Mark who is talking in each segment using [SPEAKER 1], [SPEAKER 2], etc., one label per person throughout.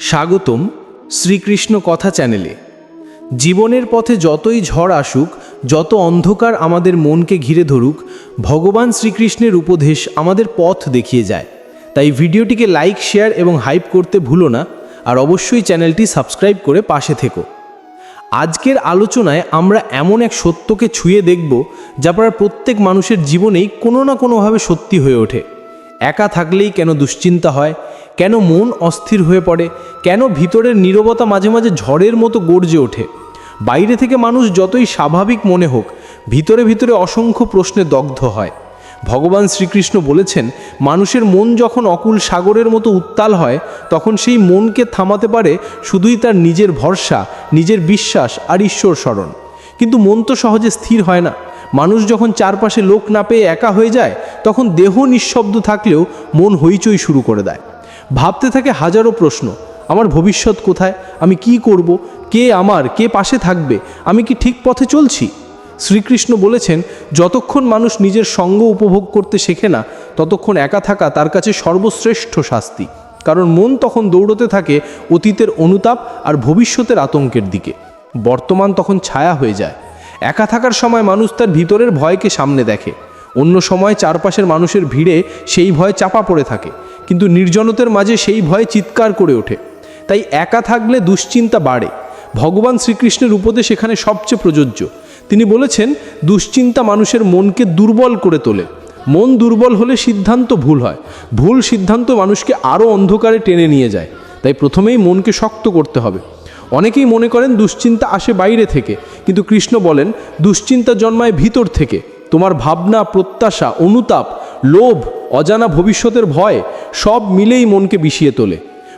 [SPEAKER 1] স্বাগতম শ্রীকৃষ্ণ কথা চ্যানেলে। জীবনের পথে যতই ঝড় আসুক, যত অন্ধকার আমাদের মনকে ঘিরে ধরুক, ভগবান শ্রীকৃষ্ণের উপদেশ আমাদের পথ দেখিয়ে যায়। তাই ভিডিওটিকে লাইক, শেয়ার এবং হাইপ করতে ভুলো না আর অবশ্যই চ্যানেলটি সাবস্ক্রাইব করে পাশে থেকো। আজকের আলোচনায় আমরা এমন এক সত্যকে ছুঁয়ে দেখব যা প্রায় প্রত্যেক মানুষের জীবনেই কোনো না কোনোভাবে সত্যি হয়ে ওঠে। একা থাকলেই কেন দুশ্চিন্তা হয়? কেন মন অস্থির হয়ে পড়ে? কেন ভিতরের নীরবতা মাঝে মাঝে ঝড়ের মতো গর্জে ওঠে? বাইরে থেকে মানুষ যতই স্বাভাবিক মনে হোক, ভিতরে ভিতরে অসংখ্য প্রশ্নে দগ্ধ হয়। ভগবান শ্রীকৃষ্ণ বলেছেন, মানুষের মন যখন অকুল সাগরের মতো উত্তাল হয়, তখন সেই মনকে থামাতে পারে শুধুই তার নিজের ভরসা, নিজের বিশ্বাস আর ঈশ্বর স্মরণ। কিন্তু মন তো সহজে স্থির হয় না। মানুষ যখন চারপাশে লোক না পেয়ে একা হয়ে যায়, তখন দেহ নিঃশব্দ থাকলেও মন হইচই শুরু করে দেয়। ভাবতে থাকে হাজারো প্রশ্ন। আমার ভবিষ্যৎ কোথায়? আমি কি করব? কে আমার? কে পাশে থাকবে? আমি কি ঠিক পথে চলছি? শ্রীকৃষ্ণ বলেছেন, যতক্ষণ মানুষ নিজের সঙ্গ উপভোগ করতে শেখে না, ততক্ষণ একা থাকা তার কাছে সর্বশ্রেষ্ঠ শাস্তি। কারণ মন তখন দৌড়তে থাকে অতীতের অনুতাপ আর ভবিষ্যতের আতঙ্কের দিকে। বর্তমান তখন ছায়া হয়ে যায়। একা থাকার সময় মানুষ তার ভিতরের ভয়কে সামনে দেখে। অন্য সময় চারপাশের মানুষের ভিড়ে সেই ভয় চাপা পড়ে থাকে। কিন্তু নির্জনতার মাঝে সেই ভয় চিৎকার করে ওঠে। তাই একা থাকলে দুশ্চিন্তা বাড়ে। ভগবান শ্রীকৃষ্ণের উপদেশ এখানে সবচেয়ে প্রযোজ্য। তিনি বলেছেন, দুশ্চিন্তা মানুষের মনকে দুর্বল করে তোলে। মন দুর্বল হলে সিদ্ধান্ত ভুল হয়। ভুল সিদ্ধান্ত মানুষকে আরও অন্ধকারে টেনে নিয়ে যায়। তাই প্রথমেই মনকে শক্ত করতে হবে। অনেকেই মনে করেন দুশ্চিন্তা আসে বাইরে থেকে। কিন্তু কৃষ্ণ বলেন, দুশ্চিন্তা জন্মায় ভিতর থেকে। তোমার ভাবনা, প্রত্যাশা, অনুতাপ, লোভ, অজানা ভবিষ্যতের ভয় সব মিলেই মনকে বিষিয়ে তোলে।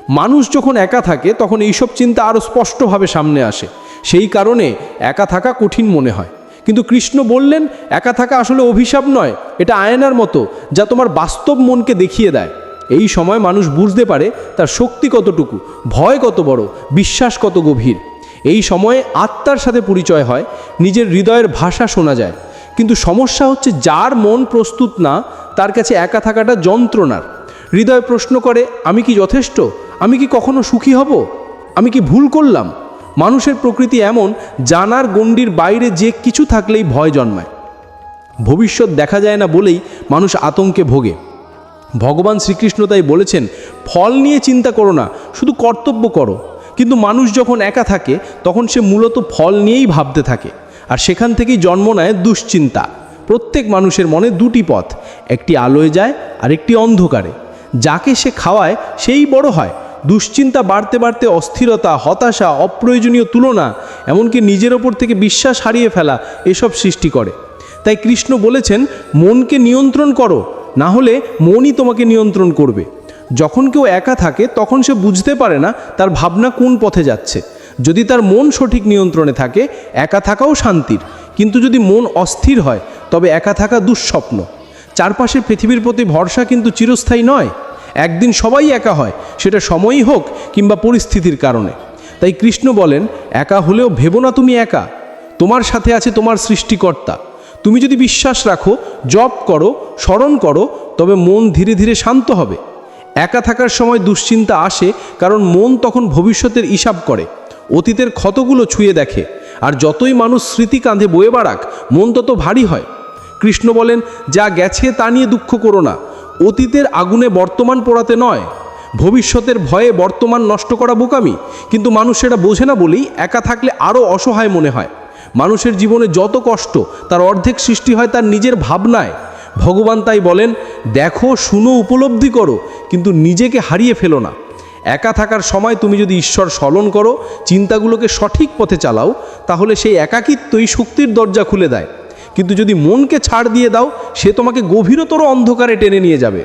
[SPEAKER 1] মানুষ যখন একা থাকে, তখন এইসব চিন্তা আরও স্পষ্টভাবে সামনে আসে। সেই কারণে একা থাকা কঠিন মনে হয়। কিন্তু কৃষ্ণ বললেন, একা থাকা আসলে অভিশাপ নয়, এটা আয়নার মতো, যা তোমার বাস্তব মনকে দেখিয়ে দেয়। এই সময় মানুষ বুঝতে পারে তার শক্তি কতটুকু, ভয় কত বড়, বিশ্বাস কত গভীর। এই সময়ে আত্মার সাথে পরিচয় হয়, নিজের হৃদয়ের ভাষা শোনা যায়। কিন্তু সমস্যা হচ্ছে যার মন প্রস্তুত না, তার কাছে একা থাকাটা যন্ত্রণার। হৃদয় প্রশ্ন করে, আমি কি যথেষ্ট? আমি কি কখনো সুখী হব? আমি কি ভুল করলাম? মানুষের প্রকৃতি এমন, জানার গণ্ডির বাইরে যে কিছু থাকলেই ভয় জন্মায়। ভবিষ্যৎ দেখা যায় না বলেই মানুষ আতঙ্কে ভোগে। ভগবান শ্রীকৃষ্ণ তাই বলেছেন, ফল নিয়ে চিন্তা করো না, শুধু কর্তব্য করো। কিন্তু মানুষ যখন একা থাকে, তখন সে মূলত ফল নিয়েই ভাবতে থাকে। আর সেখান থেকেই জন্ম নেয় দুশ্চিন্তা। প্রত্যেক মানুষের মনে দুটি পথ, একটি আলোয় যায় আর একটি অন্ধকারে। যাকে সে খাওয়ায় সেই বড় হয়। দুশ্চিন্তা বাড়তে বাড়তে অস্থিরতা, হতাশা, অপ্রয়োজনীয় তুলনা, এমনকি নিজের ওপর থেকে বিশ্বাস হারিয়ে ফেলা এসব সৃষ্টি করে। তাই কৃষ্ণ বলেছেন, মনকে নিয়ন্ত্রণ করো, না হলে মনই তোমাকে নিয়ন্ত্রণ করবে। যখন কেউ একা থাকে, তখন সে বুঝতে পারে না তার ভাবনা কোন পথে যাচ্ছে। যদি তার মন সঠিক নিয়ন্ত্রণে থাকে, একা থাকাও শান্তির। কিন্তু যদি মন অস্থির হয়, তবে একা থাকা দুঃস্বপ্ন। চারপাশের পৃথিবীর প্রতি ভরসা কিন্তু চিরস্থায়ী নয়। একদিন সবাই একা হয়, সেটা সময়ই হোক কিংবা পরিস্থিতির কারণে। তাই কৃষ্ণ বলেন, একা হলেও ভেবো না তুমি একা। তোমার সাথে আছে তোমার সৃষ্টিকর্তা। তুমি যদি বিশ্বাস রাখো, জপ করো, স্মরণ করো, তবে মন ধীরে ধীরে শান্ত হবে। একা থাকার সময় দুশ্চিন্তা আসে, কারণ মন তখন ভবিষ্যতের হিসাব করে। অতীতের ক্ষতগুলো ছুঁয়ে দেখে। আর যতই মানুষ স্মৃতি কাঁধে বয়ে বাড়াক, মন তত ভারী হয়। কৃষ্ণ বলেন, যা গেছে তা নিয়ে দুঃখ করো না। অতীতের আগুনে বর্তমান পোড়াতে নয়। ভবিষ্যতের ভয়ে বর্তমান নষ্ট করা বোকামি। কিন্তু মানুষ সেটা বোঝে না বলেই একা থাকলে আরও অসহায় মনে হয়। মানুষের জীবনে যত কষ্ট, তার অর্ধেক সৃষ্টি হয় তার নিজের ভাবনায়। ভগবান তাই বলেন, দেখো, শুনো, উপলব্ধি করো, কিন্তু নিজেকে হারিয়ে ফেলো না। একা থাকার সময় তুমি যদি ঈশ্বর স্মরণ করো, চিন্তাগুলোকে সঠিক পথে চালাও, তাহলে সেই একাকিত্বই শক্তির দরজা খুলে দেয়। কিন্তু যদি মনকে ছাড় দিয়ে দাও, সে তোমাকে গভীরতর অন্ধকারে টেনে নিয়ে যাবে।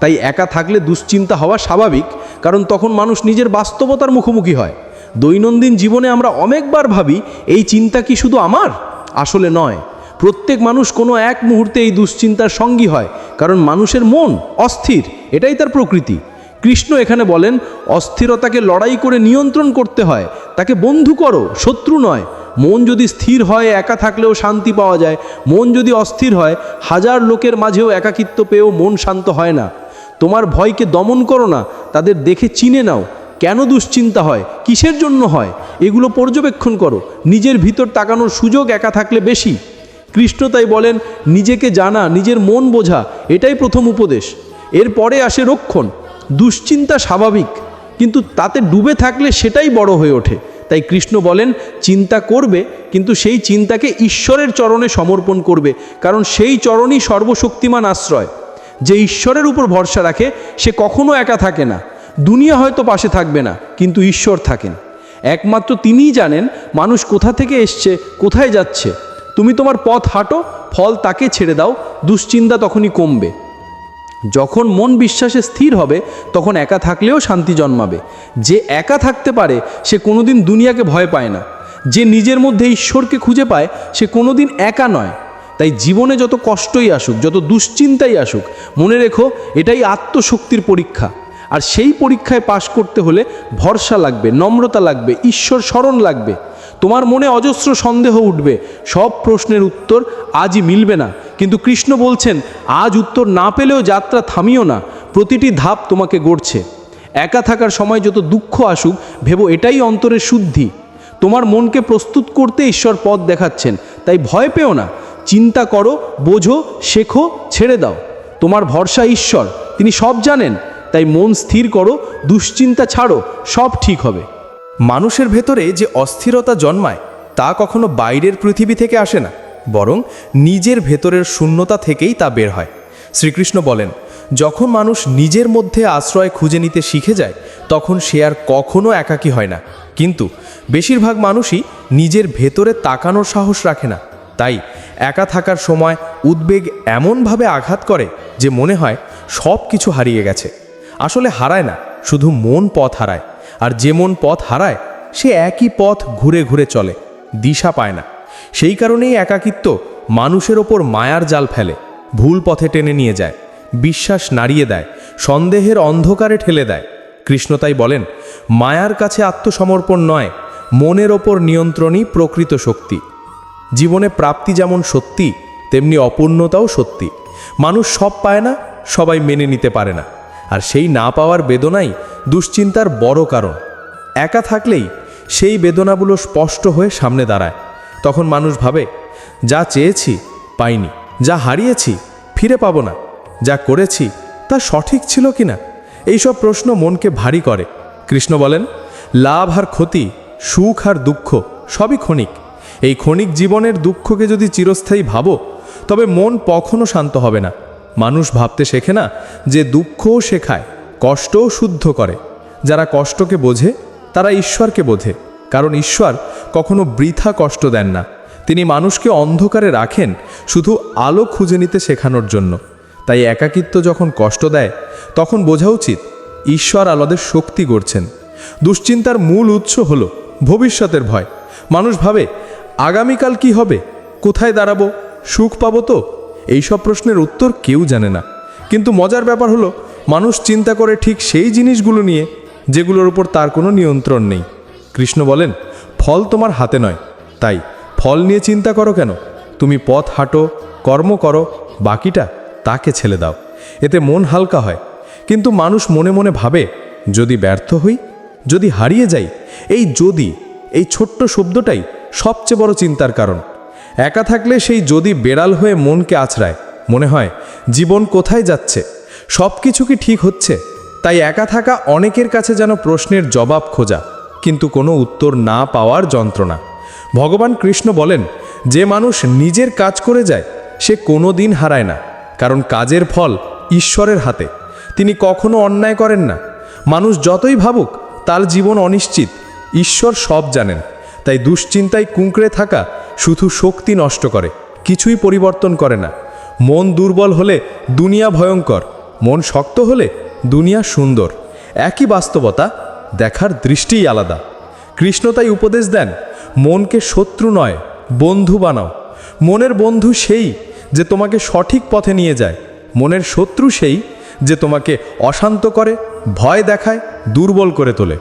[SPEAKER 1] তাই একা থাকলে দুশ্চিন্তা হওয়া স্বাভাবিক, কারণ তখন মানুষ নিজের বাস্তবতার মুখোমুখি হয়। দৈনন্দিন জীবনে আমরা অনেকবার ভাবি, এই চিন্তা কি শুধু আমার? আসলে নয়। প্রত্যেক মানুষ কোনো এক মুহূর্তে এই দুশ্চিন্তার সঙ্গী হয়, কারণ মানুষের মন অস্থির, এটাই তার প্রকৃতি। কৃষ্ণ এখানে বলেন, অস্থিরতাকে লড়াই করে নিয়ন্ত্রণ করতে হয়, তাকে বন্ধু করো, শত্রু নয়। মন যদি স্থির হয়, একা থাকলেও শান্তি পাওয়া যায়। মন যদি অস্থির হয়, হাজার লোকের মাঝেও একাকিত্ব পেয়েও মন শান্ত হয় না। তোমার ভয়কে দমন করো না, তাদের দেখে চিনে নাও।
[SPEAKER 2] কেন দুশ্চিন্তা হয়? কিসের জন্য হয়? এগুলো পর্যবেক্ষণ করো। নিজের ভিতর তাকানোর সুযোগ একা থাকলে বেশি। কৃষ্ণ তাই বলেন, নিজেকে জানা, নিজের মন বোঝা, এটাই প্রথম উপদেশ। এরপরে আসে রক্ষণ। দুশ্চিন্তা স্বাভাবিক, কিন্তু তাতে ডুবে থাকলে সেটাই বড় হয়ে ওঠে। তাই কৃষ্ণ বলেন, চিন্তা করবে, কিন্তু সেই চিন্তাকে ঈশ্বরের চরণে সমর্পণ করবে, কারণ সেই চরণই সর্বশক্তিমান আশ্রয়। যে ঈশ্বরের উপর ভরসা রাখে, সে কখনো একা থাকে না। দুনিয়া হয়তো পাশে থাকবে না, কিন্তু ঈশ্বর থাকেন। একমাত্র তিনিই জানেন, মানুষ কোথা থেকে এসছে, কোথায় যাচ্ছে। তুমি তোমার পথ হাঁটো, ফল তাকে ছেড়ে দাও, দুশ্চিন্তা তখনই কমবে। যখন মন বিশ্বাসে স্থির হবে, তখন একা থাকলেও শান্তি জন্মাবে। যে একা থাকতে পারে, সে কোনোদিন দুনিয়াকে ভয় পায় না। যে নিজের মধ্যে ঈশ্বরকে খুঁজে পায়, সে কোনোদিন একা নয়। তাই জীবনে যত কষ্টই আসুক, যত দুশ্চিন্তাই আসুক, মনে রেখো, এটাই আত্মশক্তির পরীক্ষা। আর সেই পরীক্ষায় পাশ করতে হলে ভরসা লাগবে, নম্রতা লাগবে, ঈশ্বর স্মরণ লাগবে। তোমার মনে অজস্র সন্দেহ উঠবে। সব প্রশ্নের উত্তর আজই মিলবে না। কিন্তু কৃষ্ণ বলছেন, আজ উত্তর না পেলেও যাত্রা থামিও না, প্রতিটি ধাপ তোমাকে গড়ছে। একা থাকার সময় যত দুঃখ আসুক, ভেবো এটাই অন্তরের শুদ্ধি। তোমার মনকে প্রস্তুত করতে ঈশ্বর পথ দেখাচ্ছেন, তাই ভয় পেও না। চিন্তা করো, বোঝো, শেখো, ছেড়ে দাও। তোমার ভরসা ঈশ্বর, তিনি সব জানেন। তাই মন স্থির করো, দুশ্চিন্তা ছাড়ো, সব ঠিক হবে।
[SPEAKER 1] মানুষের ভেতরে যে অস্থিরতা জন্মায়, তা কখনো বাইরের পৃথিবী থেকে আসে না। বরং নিজের ভেতরের শূন্যতা থেকেই তা বের হয়। শ্রীকৃষ্ণ বলেন, যখন মানুষ নিজের মধ্যে আশ্রয় খুঁজে নিতে শিখে যায়, তখন সে আর কখনো একাকী হয় না। কিন্তু বেশিরভাগ মানুষই নিজের ভেতরে তাকানোর সাহস রাখে না। তাই একা থাকার সময় উদ্বেগ এমনভাবে আঘাত করে যে মনে হয় সব কিছু হারিয়ে গেছে। আসলে হারায় না, শুধু মন পথ হারায়। আর যে মন পথ হারায়, সে একই পথ ঘুরে ঘুরে চলে, দিশা পায় না। সেই কারণেই একাকিত্ব মানুষের ওপর মায়ার জাল ফেলে, ভুল পথে টেনে নিয়ে যায়, বিশ্বাস নাড়িয়ে দেয়, সন্দেহের অন্ধকারে ঠেলে দেয়। কৃষ্ণ তাই বলেন, মায়ার কাছে আত্মসমর্পণ নয়, মনের ওপর নিয়ন্ত্রণই প্রকৃত শক্তি। জীবনে প্রাপ্তি যেমন সত্যি, তেমনি অপূর্ণতাও সত্যি। মানুষ সব পায় না, সবাই মেনে নিতে পারে না। আর সেই না পাওয়ার বেদনাই দুশ্চিন্তার বড় কারণ। একা থাকলেই সেই বেদনাগুলো স্পষ্ট হয়ে সামনে দাঁড়ায়। তখন মানুষ ভাবে, যা চেয়েছি, পাইনি। যা হারিয়েছি, ফিরে পাবো না। যা করেছি, তা সঠিক ছিল কিনা? এইসব প্রশ্ন মনকে ভারী করে। কৃষ্ণ বলেন, লাভ আর ক্ষতি, সুখ আর দুঃখ, সবই ক্ষণিক। এই ক্ষণিক জীবনের দুঃখকে যদি চিরস্থায়ী ভাবো, তবে মন কখনো শান্ত হবে না। মানুষ ভাবতে শেখে না যে দুঃখও শেখায়, কষ্টও শুদ্ধ করে। যারা কষ্টকে বোঝে, তারা ঈশ্বরকে বোঝে। কারণ ঈশ্বর কখনো বৃথা কষ্ট দেন না। তিনি মানুষকে অন্ধকারে রাখেন, শুধু আলো খুঁজে নিতে শেখানোর জন্য। তাই একাকিত্ব যখন কষ্ট দেয়, তখন বোঝা উচিত ঈশ্বর আলাদের শক্তি গড়ছেন। দুশ্চিন্তার মূল উৎস হল ভবিষ্যতের ভয়। মানুষ ভাবে, আগামীকাল কি হবে? কোথায় দাঁড়াবো? সুখ পাবো তো? এইসব প্রশ্নের উত্তর কেউ জানে না। কিন্তু মজার ব্যাপার হলো, মানুষ চিন্তা করে ঠিক সেই জিনিসগুলো নিয়ে, যেগুলোর উপর তার কোনো নিয়ন্ত্রণ নেই। কৃষ্ণ বলেন ফল তোমার হাতে নয়। তাই ফল নিয়ে চিন্তা করো কেন? তুমি পথ হাঁটো, কর্ম করো, বাকিটা তাকে ছেলে দাও। এতে মন হালকা হয়। কিন্তু মানুষ মনে মনে ভাবে, যদি ব্যর্থ হই, যদি হারিয়ে যাই, এই যদি, এই ছোট্ট শব্দটাই সবচেয়ে বড় চিন্তার কারণ। একা থাকলে সেই যদি বেড়াল হয়ে মনকে আছড়ায়। মনে হয়, জীবন কোথায় যাচ্ছে? সব কিছু কি ঠিক হচ্ছে? তাই একা থাকা অনেকের কাছে যেন প্রশ্নের জবাব খোঁজা। কিন্তু কোনো উত্তর না পাওয়ার যন্ত্রণা। ভগবান কৃষ্ণ বলেন, যে মানুষ নিজের কাজ করে যায়, সে কোনো দিন হারায় না, কারণ কাজের ফল ঈশ্বরের হাতে। তিনি কখনো অন্যায় করেন না। মানুষ যতই ভাবুক, তার জীবন অনিশ্চিত, ঈশ্বর সব জানেন। তাই দুশ্চিন্তায় কুঁকড়ে থাকা শুধু শক্তি নষ্ট করে, কিছুই পরিবর্তন করে না। মন দুর্বল হলে দুনিয়া ভয়ঙ্কর, মন শক্ত হলে দুনিয়া সুন্দর। একই বাস্তবতা দেখার দৃষ্টিই আলাদা। কৃষ্ণ তাই উপদেশ দেন, মনকে শত্রু নয়, বন্ধু বানাও। মনের বন্ধু সেই যে তোমাকে সঠিক পথে নিয়ে যায়। মনের শত্রু সেই যে তোমাকে অশান্ত করে, ভয় দেখায়, দুর্বল করে তোলে।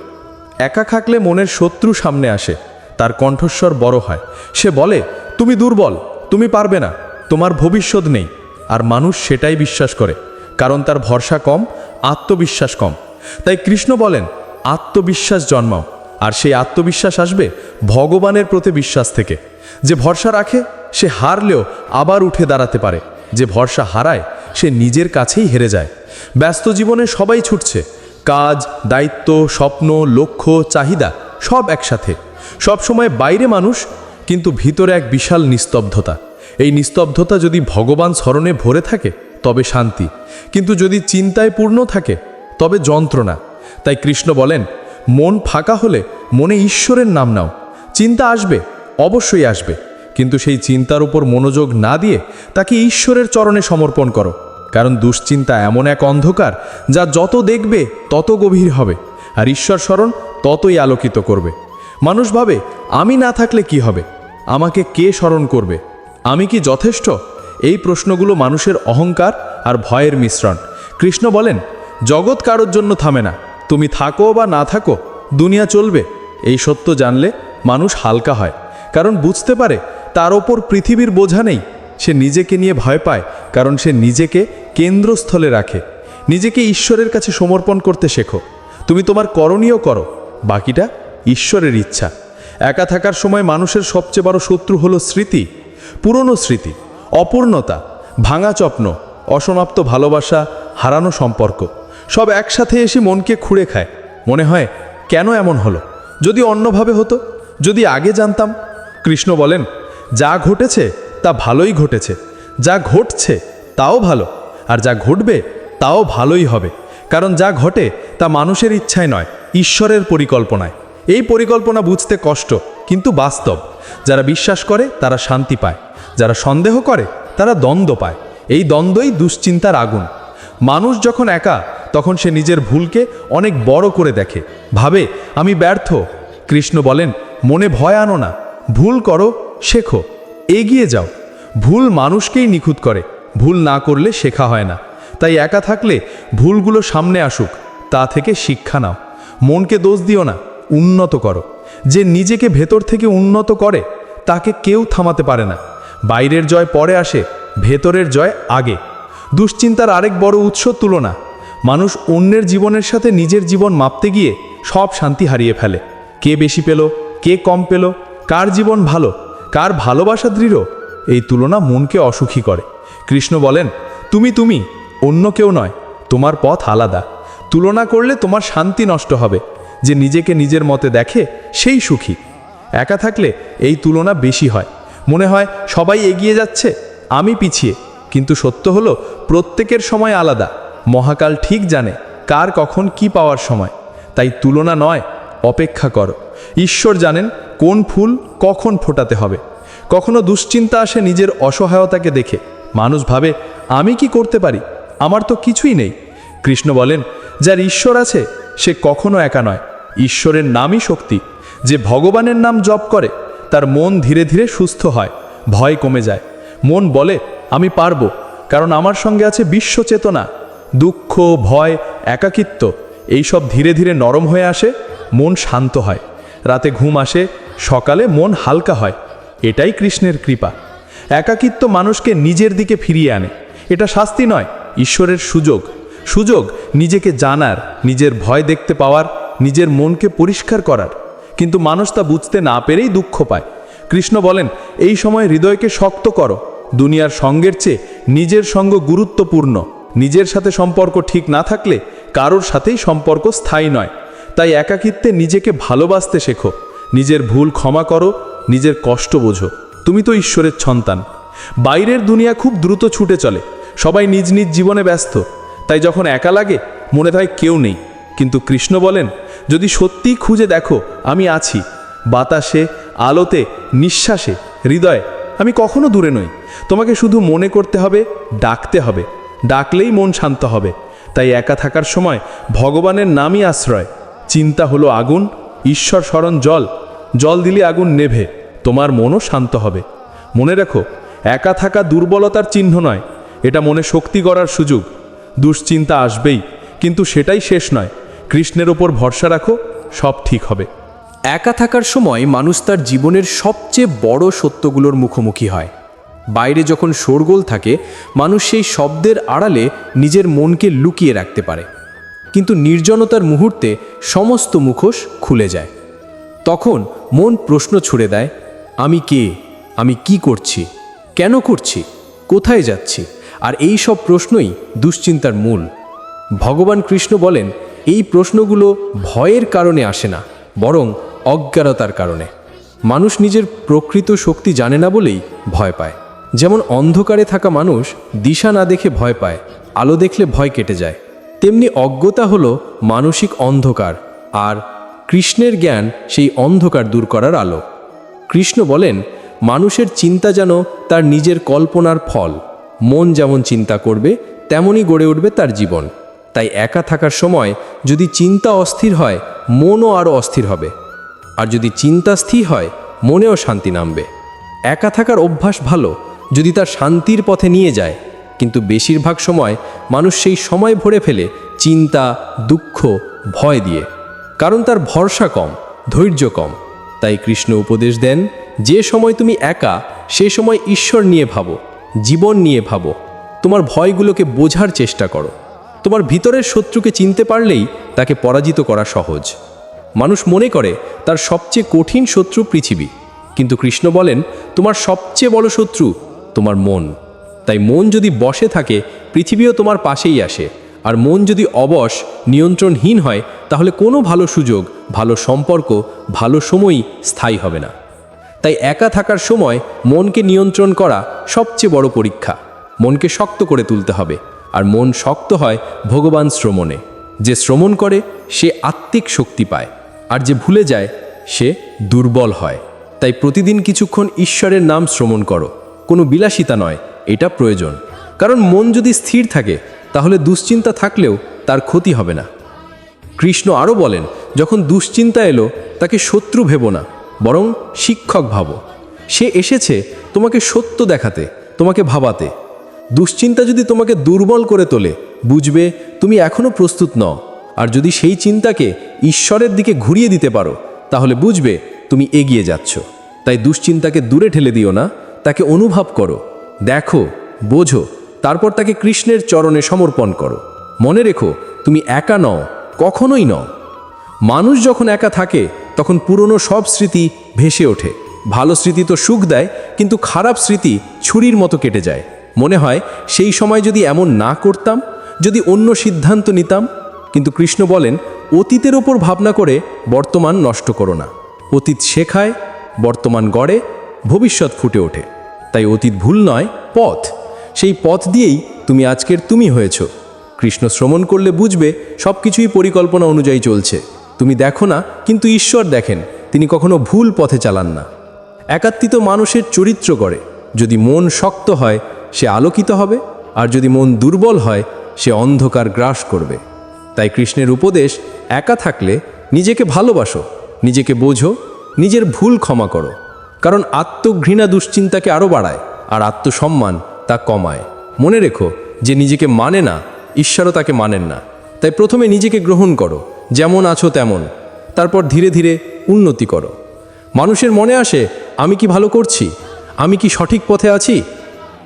[SPEAKER 1] একা থাকলে মনের শত্রু সামনে আসে, তার কণ্ঠস্বর বড় হয়। সে বলে, তুমি দুর্বল, তুমি পারবে না, তোমার ভবিষ্যৎ নেই। আর মানুষ সেটাই বিশ্বাস করে, কারণ তার ভরসা কম, আত্মবিশ্বাস কম। তাই কৃষ্ণ বলেন আত্মবিশ্বাস জন্মাও। আর সেই আত্মবিশ্বাস আসবে ভগবানের প্রতি বিশ্বাস থেকে। যে ভরসা রাখে, সে হারলেও আবার উঠে দাঁড়াতে পারে। যে ভরসা হারায়, সে নিজের কাছেই হেরে যায়। ব্যস্ত জীবনে সবাই ছুটছে। কাজ, দায়িত্ব, স্বপ্ন, লক্ষ্য, চাহিদা সব একসাথে। সব সময় বাইরে মানুষ, কিন্তু ভিতরে এক বিশাল নিস্তব্ধতা। এই নিস্তব্ধতা যদি ভগবান স্মরণে ভরে থাকে, তবে শান্তি। কিন্তু যদি চিন্তায় পূর্ণ থাকে, তবে যন্ত্রণা। তাই কৃষ্ণ বলেন, মন ফাঁকা হলে মনে ঈশ্বরের নাম নাও। চিন্তা আসবে, অবশ্যই আসবে। কিন্তু সেই চিন্তার উপর মনোযোগ না দিয়ে তাকে ঈশ্বরের চরণে সমর্পণ করো। কারণ দুশ্চিন্তা এমন এক অন্ধকার, যা যত দেখবে তত গভীর হবে, আর ঈশ্বর স্মরণ ততই আলোকিত করবে। মানুষ ভাবে, আমি না থাকলে কি হবে? আমাকে কে স্মরণ করবে? আমি কি যথেষ্ট? এই প্রশ্নগুলো মানুষের অহংকার আর ভয়ের মিশ্রণ। কৃষ্ণ বলেন, জগৎ কারোর জন্য থামে না। তুমি থাকো বা না থাকো, দুনিয়া চলবে। এই সত্য জানলে মানুষ হালকা হয়, কারণ বুঝতে পারে তার ওপর পৃথিবীর বোঝা নেই। সে নিজেকে নিয়ে ভয় পায়, কারণ সে নিজেকে কেন্দ্রস্থলে রাখে। নিজেকে ঈশ্বরের কাছে সমর্পণ করতে শেখো। তুমি তোমার করণীয় করো, বাকিটা ঈশ্বরের ইচ্ছা। একা থাকার সময় মানুষের সবচেয়ে বড় শত্রু হলো স্মৃতি, পুরনো স্মৃতি, অপূর্ণতা ভাঙা চপ্ন অসমাপ্ত ভালোবাসা, হারানো সম্পর্ক। সব একসাথে এসে মনকে খুঁড়ে খায়। মনে হয়, কেন এমন হলো? যদি অন্যভাবে হতো, যদি আগে জানতাম। কৃষ্ণ বলেন, যা ঘটেছে, তা ভালোই ঘটেছে। যা ঘটছে, তাও ভালো। আর যা ঘটবে, তাও ভালোই হবে। কারণ যা ঘটে, তা মানুষের ইচ্ছায় নয়, ঈশ্বরের পরিকল্পনায়। এই পরিকল্পনা বুঝতে কষ্ট, কিন্তু বাস্তব। যারা বিশ্বাস করে, তারা শান্তি পায়। যারা সন্দেহ করে, তারা দ্বন্দ্ব পায়। এই দ্বন্দ্বই দুশ্চিন্তার আগুন। মানুষ যখন একা, তখন সে নিজের ভুলকে অনেক বড় করে দেখে। ভাবে, আমি ব্যর্থ। কৃষ্ণ বলেন, মনে ভয় আনো না। ভুল করো, শেখো। এগিয়ে যাও। ভুল মানুষকেই নিখুঁত করে। ভুল না করলে শেখা হয় না। তাই একা থাকলে ভুলগুলো সামনে আসুক। তা থেকে শিক্ষা নাও। মনকে দোষ দিও না। উন্নত করো। যে নিজেকে ভেতর থেকে উন্নত করে, তাকে কেউ থামাতে পারে না। বাইরের জয় পরে আসে, ভেতরের জয় আগে। দুশ্চিন্তার আরেক বড় উৎস তুলনা। মানুষ অন্যের জীবনের সাথে নিজের জীবন মাপতে গিয়ে সব শান্তি হারিয়ে ফেলে। কে বেশি পেল, কে কম পেল, কার জীবন ভালো, কার ভালোবাসা দৃঢ়, এই তুলনা মনকে অসুখী করে। কৃষ্ণ বলেন, তুমি তুমি, অন্য কেউ নয়, তোমার পথ আলাদা। তুলনা করলে তোমার শান্তি নষ্ট হবে। যে নিজেকে নিজের মতে দেখে, সেই সুখী। একা থাকলে এই তুলনা বেশি হয়। মনে হয় সবাই এগিয়ে যাচ্ছে, আমি পিছিয়ে। কিন্তু সত্য হলো, প্রত্যেকের সময় আলাদা। মহাকাল ঠিক জানে কার কখন কি পাওয়ার সময়। তাই তুলনা নয়, অপেক্ষা করো। ঈশ্বর জানেন কোন ফুল কখন ফোটাতে হবে। কখনো দুশ্চিন্তা আসে নিজের অসহায়তাকে দেখে। মানুষ ভাবে, আমি কি করতে পারি? আমার তো কিছুই নেই। কৃষ্ণ বলেন, যার ঈশ্বর আছে, সে কখনো একা নয়। ঈশ্বরের নামই শক্তি। যে ভগবানের নাম জপ করে, তার মন ধীরে ধীরে সুস্থ হয়, ভয় কমে যায়। মন বলে আমি পারব, কারণ আমার সঙ্গে আছে বিশ্ব চেতনা দুঃখ, ভয়, একাকিত্ব। এইসব ধীরে ধীরে নরম হয়ে আসে, মন শান্ত হয়। রাতে ঘুম আসে, সকালে মন হালকা হয়। এটাই কৃষ্ণের কৃপা। একাকিত্ব মানুষকে নিজের দিকে ফিরিয়ে আনে। এটা শাস্তি নয়, ঈশ্বরের সুযোগ। সুযোগ নিজেকে জানার, নিজের ভয় দেখতে পাওয়ার, নিজের মনকে পরিষ্কার করার। কিন্তু মানুষ তা বুঝতে না পেরেই দুঃখ পায়। কৃষ্ণ বলেন, এই সময় হৃদয়কে শক্ত করো। দুনিয়ার সঙ্গের চেয়ে নিজের সঙ্গ গুরুত্বপূর্ণ। নিজের সাথে সম্পর্ক ঠিক না থাকলে কারোর সাথেই সম্পর্ক স্থায়ী নয়। তাই একাকিত্বে নিজেকে ভালোবাসতে শেখো। নিজের ভুল ক্ষমা করো, নিজের কষ্ট বোঝো। তুমি তো ঈশ্বরের সন্তান। বাইরের দুনিয়া খুব দ্রুত ছুটে চলে। সবাই নিজ নিজ জীবনে ব্যস্ত। তাই যখন একা লাগে, মনে হয় কেউ নেই। কিন্তু কৃষ্ণ বলেন, যদি সত্যিই খুঁজে দেখো, আমি আছি। বাতাসে, আলোতে, নিঃশ্বাসে, হৃদয়ে, আমি কখনো দূরে নই। তোমাকে শুধু মনে করতে হবে, ডাকতে হবে। ডাকলেই মন শান্ত হবে। তাই একা থাকার সময় ভগবানের নামই আশ্রয়। চিন্তা হলো আগুন, ঈশ্বর স্মরণ জল। জল দিলে আগুন নেভে, তোমার মনও শান্ত হবে। মনে রাখো, একা থাকা দুর্বলতার চিহ্ন নয়, এটা মনে শক্তি গড়ার সুযোগ। দুশ্চিন্তা আসবেই, কিন্তু সেটাই শেষ নয়। কৃষ্ণের ওপর ভরসা রাখো, সব ঠিক হবে।
[SPEAKER 3] একা থাকার সময় মানুষ তার জীবনের সবচেয়ে বড় সত্যগুলোর মুখোমুখি হয়। বাইরে যখন শোরগোল থাকে, মানুষ সেই শব্দের আড়ালে নিজের মনকে লুকিয়ে রাখতে পারে।
[SPEAKER 1] কিন্তু নির্জনতার মুহূর্তে সমস্ত মুখোশ খুলে যায়। তখন মন প্রশ্ন ছুড়ে দেয়, আমি কে? আমি কি করছি? কেন করছি? কোথায় যাচ্ছি? আর এই সব প্রশ্নই দুশ্চিন্তার মূল। ভগবান কৃষ্ণ বলেন, এই প্রশ্নগুলো ভয়ের কারণে আসে না, বরং অজ্ঞানতার কারণে। মানুষ নিজের প্রকৃত শক্তি জানে না বলেই ভয় পায়। যেমন অন্ধকারে থাকা মানুষ দিশা না দেখে ভয় পায়, আলো দেখলে ভয় কেটে যায়। তেমনি অজ্ঞতা হলো মানসিক অন্ধকার, আর কৃষ্ণের জ্ঞান সেই অন্ধকার দূর করার আলো। কৃষ্ণ বলেন, মানুষের চিন্তা যেন তার নিজের কল্পনার ফল। মন যেমন চিন্তা করবে, তেমনই গড়ে উঠবে তার জীবন। তাই একা থাকার সময় যদি চিন্তা অস্থির হয়, মনও আরও অস্থির হবে। আর যদি চিন্তা স্থির হয়, মনেও শান্তি নামবে। একা থাকার অভ্যাস ভালো যদি তার শান্তির পথে নিয়ে যায়, কিন্তু বেশিরভাগ সময় মানুষ সেই সময় ভরে ফেলে চিন্তা, দুঃখ, ভয় দিয়ে। কারণ তার ভরসা কম, ধৈর্য কম। তাই কৃষ্ণ উপদেশ দেন, যে সময় তুমি একা, সে সময় ঈশ্বর নিয়ে ভাবো, জীবন নিয়ে ভাবো। তোমার ভয়গুলোকে বোঝার চেষ্টা করো। তোমার ভিতরের শত্রুকে চিনতে পারলেই তাকে পরাজিত করা সহজ। মানুষ মনে করে, তার সবচেয়ে কঠিন শত্রু পৃথিবী। কিন্তু কৃষ্ণ বলেন, তোমার সবচেয়ে বড় শত্রু তোমার মন। তাই মন যদি বসে থাকে, পৃথিবীও তোমার পাশেই আসে। আর মন যদি অবশ, নিয়ন্ত্রণহীন হয়, তাহলে কোনো ভালো সুযোগ, ভালো সম্পর্ক, ভালো সময়ই স্থায়ী হবে না। তাই একা থাকার সময় মনকে নিয়ন্ত্রণ করা সবচেয়ে বড় পরীক্ষা। মনকে শক্ত করে তুলতে হবে। আর মন শক্ত হয় ভগবান শ্রমণে। যে শ্রমণ করে, সে আত্মিক শক্তি পায়। আর যে ভুলে যায়, সে দুর্বল হয়। তাই প্রতিদিন কিছুক্ষণ ঈশ্বরের নাম শ্রমণ করো। কোনো বিলাসিতা নয়, এটা প্রয়োজন। কারণ মন যদি স্থির থাকে, তাহলে দুশ্চিন্তা থাকলেও তার ক্ষতি হবে না। কৃষ্ণ আরও বলেন, যখন দুশ্চিন্তা এলো, তাকে শত্রু ভেবো না, বরং শিক্ষক ভাবো। সে এসেছে তোমাকে সত্য দেখাতে, তোমাকে ভাবাতে। দুশ্চিন্তা যদি তোমাকে দুর্বল করে তোলে, বুঝবে তুমি এখনও প্রস্তুত নও। আর যদি সেই চিন্তাকে ঈশ্বরের দিকে ঘুরিয়ে দিতে পারো, তাহলে বুঝবে তুমি এগিয়ে যাচ্ছ। তাই দুশ্চিন্তাকে দূরে ঠেলে দিও না তাকে অনুভব করো, দেখো, বোঝো, তারপর তাকে কৃষ্ণের চরণে সমর্পণ করো। মনে রেখো, তুমি একা নও, কখনোই নও। মানুষ যখন একা থাকে, তখন পুরনো সব স্মৃতি ভেসে ওঠে। ভালো স্মৃতি তো সুখ দেয়, কিন্তু খারাপ স্মৃতি ছুরির মতো কেটে যায়। মনে হয়, সেই সময় যদি এমন না করতাম, যদি অন্য সিদ্ধান্ত নিতাম, কিন্তু কৃষ্ণ বলেন, অতীতের ওপর ভাবনা করে বর্তমান নষ্ট করো না। অতীত শেখায়, বর্তমান গড়ে, ভবিষ্যৎ ফুটে ওঠে। তাই অতীত ভুল নয়, পথ। সেই পথ দিয়েই তুমি আজকের তুমি হয়েছ। কৃষ্ণ শ্রমণ করলে বুঝবে সব কিছুই পরিকল্পনা অনুযায়ী চলছে। তুমি দেখো না, কিন্তু ঈশ্বর দেখেন, তিনি কখনো ভুল পথে চালান না। একাত্মিত মানুষের চরিত্র করে যদি মন শক্ত হয়, সে আলোকিত হবে, আর যদি মন দুর্বল হয়, সে অন্ধকার গ্রাস করবে। তাই কৃষ্ণের উপদেশ, একা থাকলে নিজেকে ভালোবাসো, নিজেকে বোঝো, নিজের ভুল ক্ষমা করো। কারণ আত্মঘৃণা দুশ্চিন্তাকে আরও বাড়ায়, আর আত্মসম্মান তা কমায়। মনে রেখো যে নিজেকে মানে না, ঈশ্বরও তাকে মানেন না। তাই প্রথমে নিজেকে গ্রহণ করো, যেমন আছো তেমন। তারপর ধীরে ধীরে উন্নতি করো। মানুষের মনে আসে, আমি কি ভালো করছি? আমি কি সঠিক পথে আছি?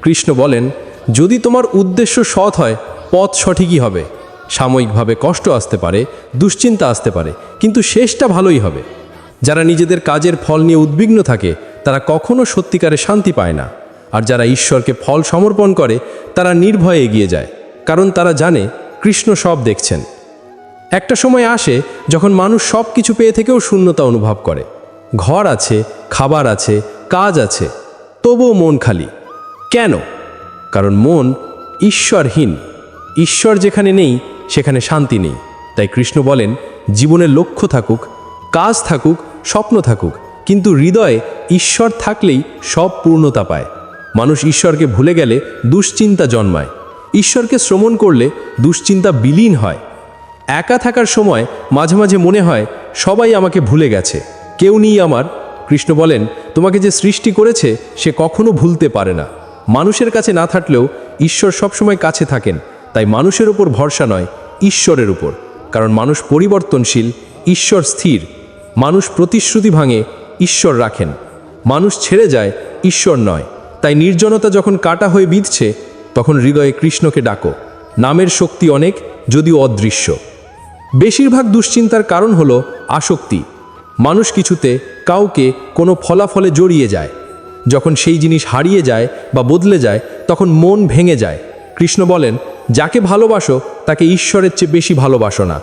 [SPEAKER 1] কৃষ্ণ বলেন, যদি তোমার উদ্দেশ্য সৎ হয়, পথ সঠিকই হবে। সাময়িকভাবে কষ্ট আসতে পারে, দুশ্চিন্তা আসতে পারে, কিন্তু শেষটা ভালোই হবে। যারা নিজেদের কাজের ফল নিয়ে উদ্বিগ্ন থাকে তারা কখনো সত্যিকারে শান্তি পায় না। আর যারা ঈশ্বরকে ফল সমর্পণ করে, তারা নির্ভয়ে এগিয়ে যায়, কারণ তারা জানে কৃষ্ণ সব দেখছেন। একটা সময় আসে যখন মানুষ সব কিছু পেয়ে থেকেও শূন্যতা অনুভব করে। ঘর আছে, খাবার আছে, কাজ আছে, তবুও মন খালি। কেন? কারণ মন ঈশ্বরহীন। ঈশ্বর যেখানে নেই, সেখানে শান্তি নেই। তাই কৃষ্ণ বলেন জীবনের লক্ষ্য থাকুক, কাজ থাকুক, স্বপ্ন থাকুক। কিন্তু হৃদয়ে ঈশ্বর থাকলেই সব পূর্ণতা পায়। মানুষ ঈশ্বরকে ভুলে গেলে দুশ্চিন্তা জন্মায়। ঈশ্বরকে শ্রমণ করলে দুশ্চিন্তা বিলীন হয়। একা থাকার সময় মাঝে মাঝে মনে হয়, সবাই আমাকে ভুলে গেছে, কেউ নেই আমার। কৃষ্ণ বলেন, তোমাকে যে সৃষ্টি করেছে, সে কখনো ভুলতে পারে না। মানুষের কাছে না থাকলেও ঈশ্বর সবসময় কাছে থাকেন। তাই মানুষের উপর ভরসা নয়, ঈশ্বরের উপর। কারণ মানুষ পরিবর্তনশীল, ঈশ্বর স্থির। মানুষ প্রতিশ্রুতি ভাঙে ঈশ্বর রাখেন। মানুষ ছেড়ে যায়, ঈশ্বর নয়। তাই নির্জনতা যখন কাটা হয়ে বিঁধছে, তখন হৃদয়ে কৃষ্ণকে ডাকো। নামের শক্তি অনেক, যদিও অদৃশ্য।
[SPEAKER 4] বেশিরভাগ দুশ্চিন্তার কারণ হলো আসক্তি। মানুষ কিছুতে কাউকে কোনো ফলাফলে জড়িয়ে যায়। যখন সেই জিনিস হারিয়ে যায় বা বদলে যায়, তখন মন ভেঙে যায়। কৃষ্ণ বলেন, যাকে ভালোবাসো, তাকে ঈশ্বরের চেয়ে বেশি ভালোবাসো না।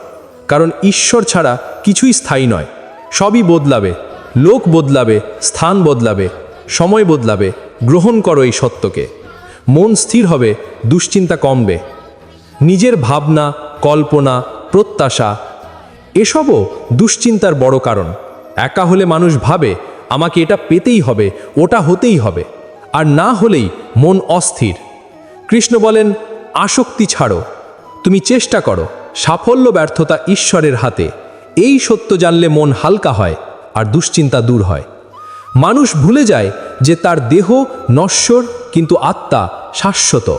[SPEAKER 4] কারণ ঈশ্বর ছাড়া কিছুই স্থায়ী নয়। সবই বদলাবে। লোক বদলাবে, স্থান বদলাবে, সময় বদলাবে, গ্রহণ করো এই সত্যকে। মন স্থির হবে, দুশ্চিন্তা কমবে। নিজের ভাবনা, কল্পনা, প্রত্যাশা, এসবও দুশ্চিন্তার বড় কারণ। একা হলে মানুষ ভাবে, আমাকে এটা পেতেই হবে, ওটা হতেই হবে। আর না হলেই মন অস্থির। কৃষ্ণ বলেন, আসক্তি ছাড়ো, তুমি চেষ্টা করো, সাফল্য ব্যর্থতা ঈশ্বরের হাতে। এই সত্য জানলে মন হালকা হয় আর দুশ্চিন্তা দূর হয়। মানুষ ভুলে যায় যে তার দেহ নশ্বর কিন্তু আত্মা শাশ্বত।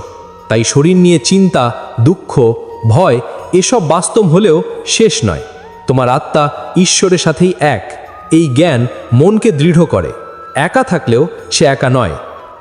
[SPEAKER 4] তাই শরীর নিয়ে চিন্তা, দুঃখ, ভয় এসব বাস্তব হলেও শেষ নয়। তোমার আত্মা ঈশ্বরের সাথেই এক। এই জ্ঞান মনকে দৃঢ় করে। একা থাকলেও সে একা নয়।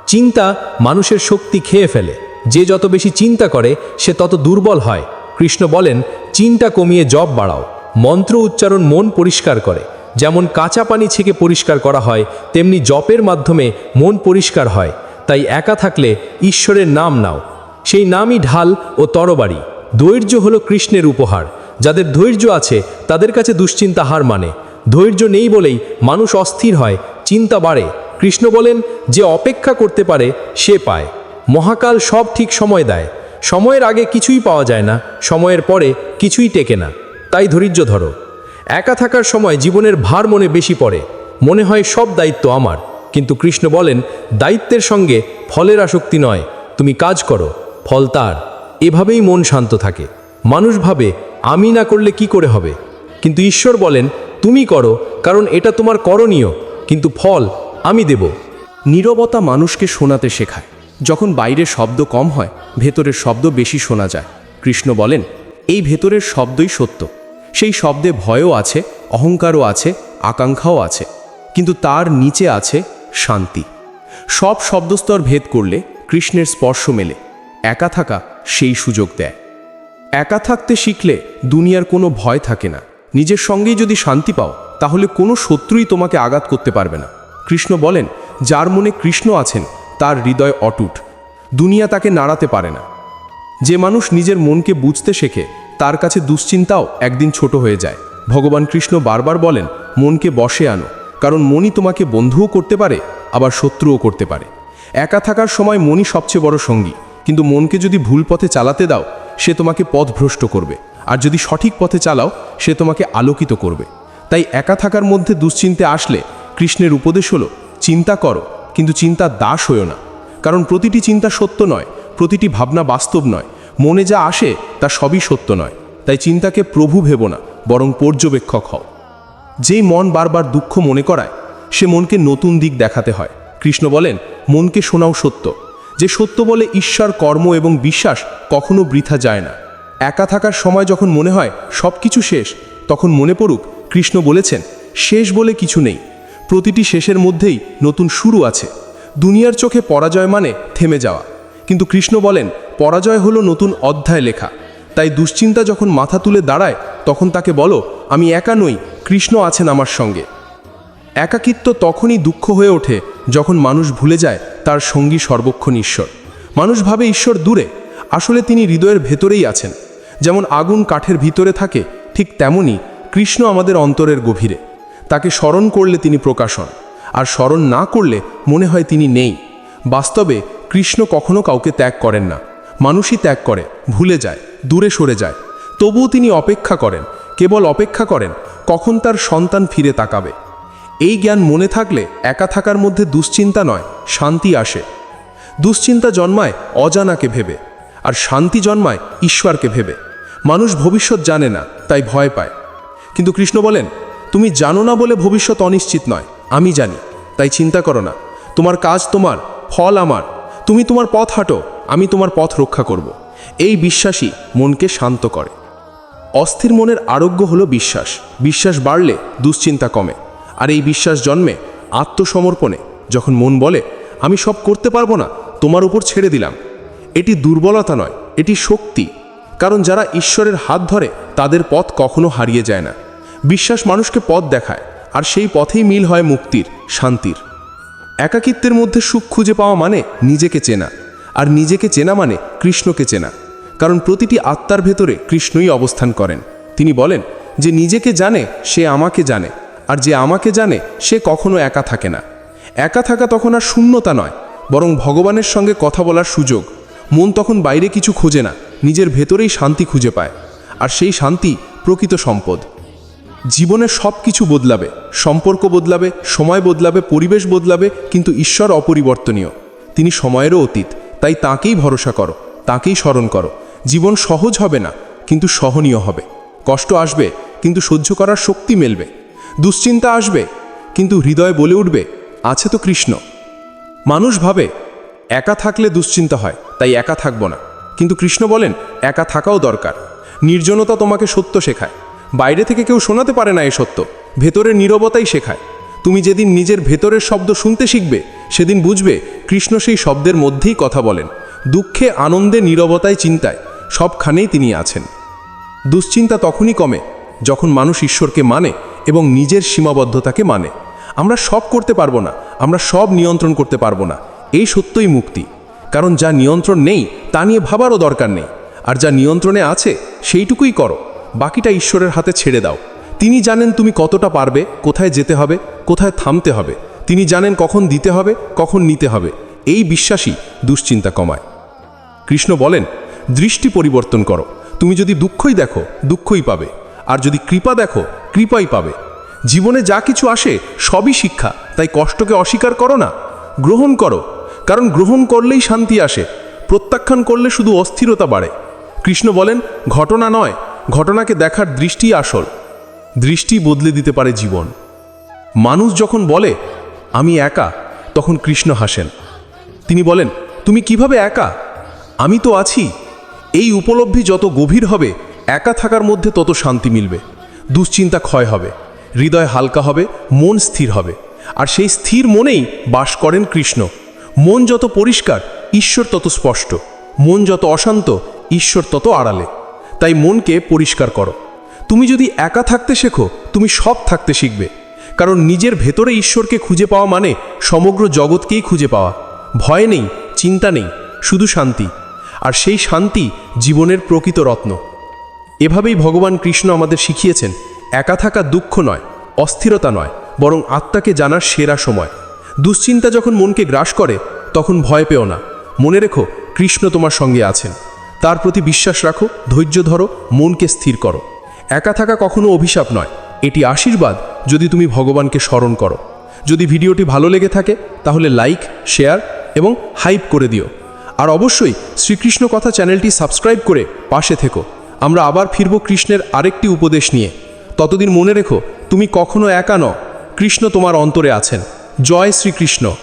[SPEAKER 4] চিন্তা মানুষের শক্তি খেয়ে ফেলে। যে যত বেশি চিন্তা করে, সে তত দুর্বল হয়। কৃষ্ণ বলেন, চিন্তা কমিয়ে জব বাড়াও। মন্ত্র উচ্চারণ মন পরিষ্কার করে। যেমন কাঁচা পানি ছেঁকে পরিষ্কার করা হয়, তেমনি জপের মাধ্যমে মন পরিষ্কার হয়। তাই একা থাকলে ঈশ্বরের নাম নাও। সেই নামই ঢাল ও তরবারি। ধৈর্য হলো কৃষ্ণের উপহার। যাদের ধৈর্য আছে, তাদের কাছে দুশ্চিন্তা হার মানে। ধৈর্য নেই বলেই মানুষ অস্থির হয়, চিন্তা বাড়ে। কৃষ্ণ বলেন, যে অপেক্ষা করতে পারে, সে পায়। মহাকাল সব ঠিক সময় দেয়। সময়ের আগে কিছুই পাওয়া যায় না, সময়ের পরে কিছুই টেকে না। তাই ধৈর্য ধরো। একা থাকার সময় জীবনের ভার মনে বেশি পড়ে। মনে হয় সব দায়িত্ব আমার। কিন্তু কৃষ্ণ বলেন, দায়িত্বের সঙ্গে ফলের আসক্তি নয়, তুমি কাজ করো, ফল তার। এভাবেই মন শান্ত থাকে। মানুষ ভাবে, আমি না করলে কি করে হবে? কিন্তু ঈশ্বর বলেন, তুমি করো, কারণ এটা তোমার করণীয়, কিন্তু ফল আমি দেব।
[SPEAKER 1] নীরবতা মানুষকে শোনাতে শেখায়। যখন বাইরে শব্দ কম হয়, ভেতরের শব্দ বেশি শোনা যায়। কৃষ্ণ বলেন, এই ভেতরের শব্দই সত্য। সেই শব্দে ভয়ও আছে, অহংকারও আছে, আকাঙ্ক্ষাও আছে, কিন্তু তার নিচে আছে শান্তি। সব শব্দস্তর ভেদ করলে কৃষ্ণের স্পর্শ মেলে, একা থাকা সেই সুযোগ দেয়। একা থাকতে শিখলে দুনিয়ার কোনো ভয় থাকে না। নিজের সঙ্গেই যদি শান্তি পাও, তাহলে কোনো শত্রুই তোমাকে আঘাত করতে পারবে না। কৃষ্ণ বলেন, যার মনে কৃষ্ণ আছেন, তার হৃদয় অটুট। দুনিয়া তাকে নাড়াতে পারে না। যে মানুষ নিজের মনকে বুঝতে শেখে তার কাছে দুশ্চিন্তাও একদিন ছোট হয়ে যায়। ভগবান কৃষ্ণ বারবার বলেন, মনকে বসে আনো, কারণ মনই তোমাকে বন্ধুও করতে পারে, আবার শত্রুও করতে পারে। একা থাকার সময় মনই সবচেয়ে বড় সঙ্গী, কিন্তু মনকে যদি ভুল পথে চালাতে দাও, সে তোমাকে পথভ্রষ্ট করবে, আর যদি সঠিক পথে চালাও, সে তোমাকে আলোকিত করবে। তাই একা থাকার মধ্যে দুশ্চিন্তে আসলে কৃষ্ণের উপদেশ হলো, চিন্তা করো, কিন্তু চিন্তা দাস হয়েও না। কারণ প্রতিটি চিন্তা সত্য নয়, প্রতিটি ভাবনা বাস্তব নয়। মনে যা আসে তা সবই সত্য নয়। তাই চিন্তাকে প্রভু ভেব না, বরং পর্যবেক্ষক হও। যেই মন বারবার দুঃখ মনে করায়, সে মনকে নতুন দিক দেখাতে হয়। কৃষ্ণ বলেন, মনকে শোনাও সত্য। যে সত্য বলে ঈশ্বর কর্ম এবং বিশ্বাস কখনো বৃথা যায় না। একা থাকার সময় যখন মনে হয় সব কিছু শেষ, তখন মনে পড়ুক, কৃষ্ণ বলেছেন, শেষ বলে কিছু নেই। প্রতিটি শেষের মধ্যেই নতুন শুরু আছে। দুনিয়ার চোখে পরাজয় মানে থেমে যাওয়া। কিন্তু কৃষ্ণ বলেন পরাজয় হলো নতুন অধ্যায় লেখা। তাই দুশ্চিন্তা যখন মাথা তুলে দাঁড়ায়, তখন তাকে বলো, আমি একা নই, কৃষ্ণ আছেন আমার সঙ্গে। একাকিত্ব তখনই দুঃখ হয়ে ওঠে যখন মানুষ ভুলে যায় তার সঙ্গী সর্বক্ষণ ঈশ্বর। মানুষ ভাবে ঈশ্বর দূরে, আসলে তিনি হৃদয়ের ভেতরেই আছেন। যেমন আগুন কাঠের ভিতরে থাকে, ঠিক তেমনই কৃষ্ণ আমাদের অন্তরের গভীরে। তাকে স্মরণ করলে তিনি প্রকাশন আর স্মরণ না করলে মনে হয় তিনি নেই। বাস্তবে কৃষ্ণ কখনো কাউকে ত্যাগ করেন না। মানুষই ত্যাগ করে, ভুলে যায়, দূরে সরে যায়। তবুও তিনি অপেক্ষা করেন, কেবল অপেক্ষা করেন, কখন তার সন্তান ফিরে তাকাবে। এই জ্ঞান মনে থাকলে একা থাকার মধ্যে দুশ্চিন্তা নয়, শান্তি আসে। দুশ্চিন্তা জন্মায় অজানাকে ভেবে, আর শান্তি জন্মায় ঈশ্বরকে ভেবে। মানুষ ভবিষ্যৎ জানে না, তাই ভয় পায়। কিন্তু কৃষ্ণ বলেন, তুমি জানো না বলে ভবিষ্যৎ অনিশ্চিত নয়, আমি জানি। তাই চিন্তা করো না, তোমার কাজ তোমার, ফল আমার। তুমি তোমার পথ হাঁটো আমি তোমার পথ রক্ষা করব। এই বিশ্বাসই মনকে শান্ত করে। অস্থির মনের আরোগ্য হলো বিশ্বাস। বিশ্বাস বাড়লে দুশ্চিন্তা কমে। আর এই বিশ্বাস জন্মে আত্মসমর্পণে। যখন মন বলে, আমি সব করতে পারব না, তোমার উপর ছেড়ে দিলাম। এটি দুর্বলতা নয়, এটি শক্তি। কারণ যারা ঈশ্বরের হাত ধরে, তাদের পথ কখনো হারিয়ে যায় না। বিশ্বাস মানুষকে পথ দেখায়, আর সেই পথেই মিল হয় মুক্তির, শান্তির। একাকিত্বের মধ্যে সুখ খুঁজে পাওয়া মানে নিজেকে চেনা। আর নিজেকে চেনা মানে কৃষ্ণকে চেনা। কারণ প্রতিটি আত্মার ভেতরে কৃষ্ণই অবস্থান করেন। তিনি বলেন যে নিজেকে জানে, সে আমাকে জানে, আর যে আমাকে জানে, সে কখনো একা থাকে না। একা থাকা তখন আর শূন্যতা নয়, বরং ভগবানের সঙ্গে কথা বলার সুযোগ। মন তখন বাইরে কিছু খোঁজে না, নিজের ভেতরেই শান্তি খুঁজে পায়, আর সেই শান্তি প্রকৃত সম্পদ। জীবনে সব কিছু বদলাবে, সম্পর্ক বদলাবে, সময় বদলাবে, পরিবেশ বদলাবে, কিন্তু ঈশ্বর অপরিবর্তনীয়। তিনি সময়েরও অতীত। তাই তাকেই ভরসা করো, তাকেই স্মরণ করো। জীবন সহজ হবে না, কিন্তু সহনীয় হবে। কষ্ট আসবে, কিন্তু সহ্য করার শক্তি মেলবে। দুশ্চিন্তা আসবে, কিন্তু হৃদয় বলে উঠবে, আছে তো কৃষ্ণ। মানুষ ভাবে, একা থাকলে দুশ্চিন্তা হয়, তাই একা থাকব না। কিন্তু কৃষ্ণ বলেন, একা থাকাও দরকার। নির্জনতা তোমাকে সত্য শেখায়। বাইরে থেকে কেউ শোনাতে পারে না এ সত্য। ভেতরের নীরবতাই শেখায়। তুমি যেদিন নিজের ভেতরের শব্দ শুনতে শিখবে সেদিন বুঝবে কৃষ্ণ সেই শব্দের মধ্যেই কথা বলেন। দুঃখে, আনন্দে, নীরবতায়, চিন্তায় সবখানেই তিনি আছেন। দুশ্চিন্তা তখনই কমে যখন মানুষ ঈশ্বরকে মানে এবং নিজের সীমাবদ্ধতাকে মানে। আমরা সব করতে পারব না, আমরা সব নিয়ন্ত্রণ করতে পারব না, এই সত্যই মুক্তি। কারণ যা নিয়ন্ত্রণ নেই, তা নিয়ে ভাবারও দরকার নেই। আর যা নিয়ন্ত্রণে আছে, সেইটুকুই করো, বাকিটা ঈশ্বরের হাতে ছেড়ে দাও। তিনি জানেন তুমি কতটা পারবে, কোথায় যেতে হবে, কোথায় থামতে হবে। তিনি জানেন কখন দিতে হবে, কখন নিতে হবে। এই বিশ্বাসই দুশ্চিন্তা কমায়। কৃষ্ণ বলেন, দৃষ্টি পরিবর্তন করো। তুমি যদি দুঃখই দেখো, দুঃখই পাবে। আর যদি কৃপা দেখো, কৃপাই পাবে। জীবনে যা কিছু আসে, সবই শিক্ষা। তাই কষ্টকে অস্বীকার করো না। গ্রহণ করো। কারণ গ্রহণ করলেই শান্তি আসে। প্রত্যাখ্যান করলে শুধু অস্থিরতা বাড়ে। কৃষ্ণ বলেন, ঘটনা নয়। ঘটনাকে দেখার দৃষ্টি আসল। দৃষ্টি বদলে দিতে পারে জীবন। মানুষ যখন বলে আমি একা, তখন কৃষ্ণ হাসেন। তিনি বলেন, তুমি কীভাবে একা? আমি তো আছি। এই উপলব্ধি যত গভীর হবে, একা থাকার মধ্যে তত শান্তি মিলবে। দুশ্চিন্তা ক্ষয় হবে, হৃদয় হালকা হবে, মন স্থির হবে। আর সেই স্থির মনেই বাস করেন কৃষ্ণ। মন যত পরিষ্কার, ঈশ্বর তত স্পষ্ট। মন যত অশান্ত, ঈশ্বর তত আড়ালে। তাই মনকে পরিষ্কার করো। তুমি যদি একা থাকতে শেখো, তুমি সব থাকতে শিখবে। কারণ নিজের ভেতরে ঈশ্বরকে খুঁজে পাওয়া মানে সমগ্র জগৎকেই খুঁজে পাওয়া। ভয় নেই, চিন্তা নেই, শুধু শান্তি। আর সেই শান্তি জীবনের প্রকৃত রত্ন। এভাবেই ভগবান কৃষ্ণ আমাদের শিখিয়েছেন, একা থাকা দুঃখ নয়, অস্থিরতা নয়, বরং আত্মাকে জানার সেরা সময়। দুশ্চিন্তা যখন মনকে গ্রাস করে, তখন ভয় পেও না। মনে রেখো, কৃষ্ণ তোমার সঙ্গে আছেন। তার প্রতি বিশ্বাস রাখো, ধৈর্য ধরো, মনকে স্থির করো। একা থাকা কখনো অভিশাপ নয় এটি আশীর্বাদ যদি তুমি ভগবানকে স্মরণ করো। যদি ভিডিওটি ভালো লেগে থাকে, তাহলে লাইক, শেয়ার এবং হাইপ করে দিও। আর অবশ্যই শ্রীকৃষ্ণ কথা চ্যানেলটি সাবস্ক্রাইব করে পাশে থেকো। আমরা আবার ফিরব কৃষ্ণের আরেকটি উপদেশ নিয়ে। ততদিন মনে রেখো, তুমি কখনো একা ন কৃষ্ণ তোমার অন্তরে আছেন। জয় শ্রীকৃষ্ণ।